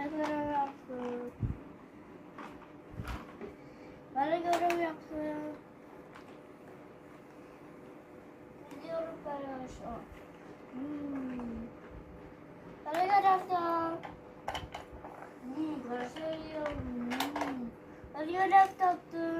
Görev yapsın. Bana görev yapsın. Gidiyorum ben an. Hmm. Bana görev yapsın. Hmm, görüşüyorum. Hmm. Bana görev yaptım.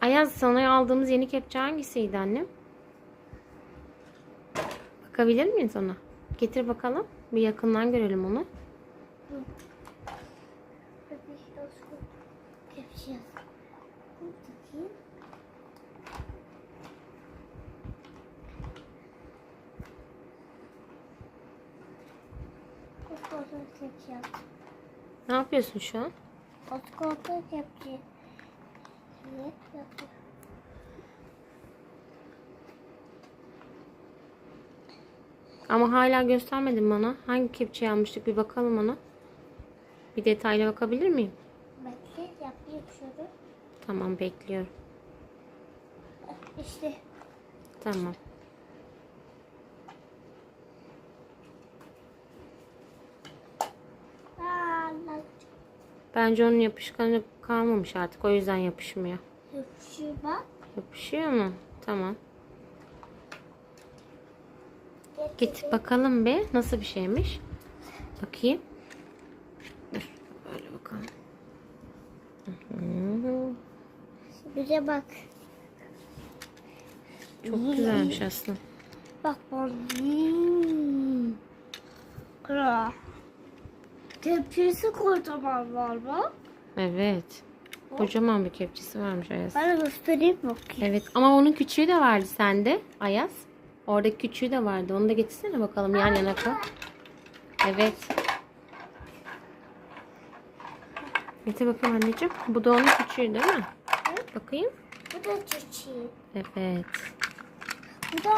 Ayaz sana aldığımız yeni kepçe hangisiydi annem? Bakabilir miyiz ona? Getir bakalım. Bir yakından görelim onu. Kepçe. Takayım. Yaptım. Ne yapıyorsun şu an? Evet yaptım. Ama hala göstermedin bana. Hangi kepçeyi almıştık bir bakalım ona. Bir detaylı bakabilir miyim? Bekle şunu. Tamam bekliyorum. İşte Tamam. Aa, lan. Bence onun yapışkanı kalmamış artık. O yüzden yapışmıyor. Yapışıyor bak. Yapışıyor mu? Tamam. Git bakalım be. Nasıl bir şeymiş? Bakayım. Dur. Böyle bakalım. Bize bak. Çok güzelmiş aslında. Bak bak. Hmm. Kral. Tepkisi kocaman var bak. Evet. Kocaman bir kepçesi varmış Ayaz. Bana göstereyim bakayım. Evet ama onun küçüğü de vardı sende Ayaz. Oradaki küçüğü de vardı. Onu da getirsene bakalım yan yana koy. Evet. Getir bakayım anneciğim. Bu da onun küçüğü değil mi? Bakayım. Bu da çiçeği. Evet. Bu da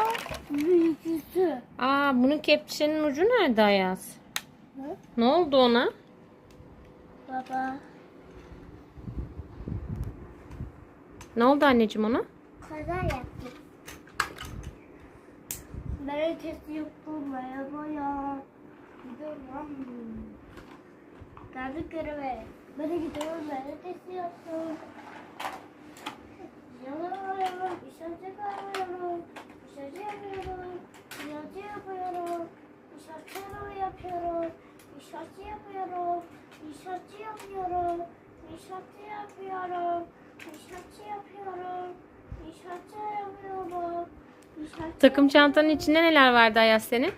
büyücüsü. Aa bunun kepçenin ucu nerede Ayaz? Ne? Ne oldu ona? Baba. Ne oldu anneciğim ona? Kaza yaptım. Ben testi yaptım. Merhaba ya. Gidiyorum. Geldik göreve. De gidiyorum. Ben de testi yaptım. İşaret yapıyorum. İşaret yapıyorum. İşaret yapıyorum. İşaret yapıyorum. İşaret Takım çantanın içinde neler vardı Ayaz senin?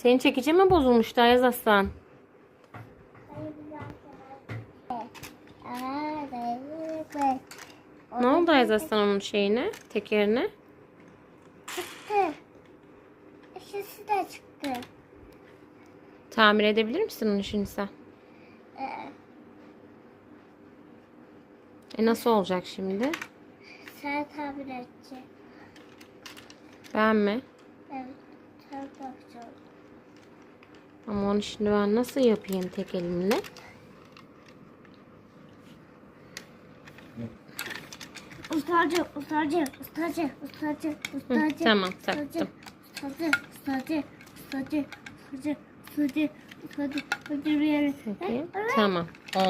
Senin çekici mi bozulmuştu Ayaz Aslan? Ne oldu Ayaz Aslan onun şeyine, tekerine? Çıktı. İkisi de çıktı. Tamir edebilir misin onu şimdi sen? Ee, E nasıl olacak şimdi? sen tabir edecek. Ben mi? Evet. Sen bakacaksın. Ama onu şimdi ben nasıl yapayım tek elimle? Ustacı, ustacı, ustacı, ustacı, ustacı. tamam, ustacı, taktım. Ustacı, ustacı, ustacı, ustacı, ustacı, ustacı, ustacı. Peki. Tamam.